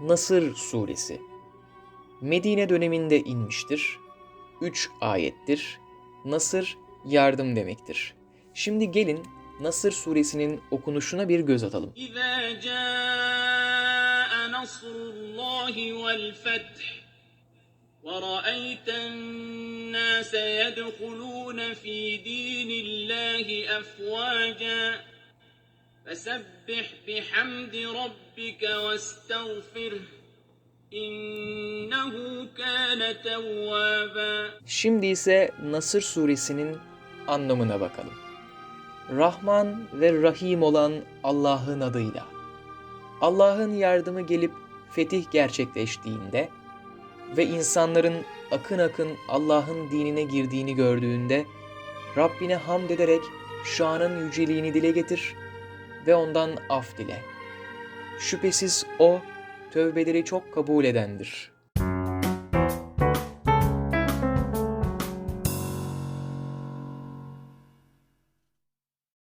Nasır suresi. Medine döneminde inmiştir. 3 ayettir. Nasır yardım demektir. Şimdi gelin Nasır suresinin okunuşuna bir göz atalım. إذا جاء نصر الله والفتح ورأيت الناس يدخلون في دين الله أفواجا فسبح بحمد ربك واستغفره إنه كان توابا Şimdi ise Nasır suresinin anlamına bakalım. Rahman ve Rahim olan Allah'ın adıyla. Allah'ın yardımı gelip fetih gerçekleştiğinde ve insanların akın akın Allah'ın dinine girdiğini gördüğünde Rabbine hamd ederek şanın yüceliğini dile getir ve ondan af dile. Şüphesiz O tövbeleri çok kabul edendir.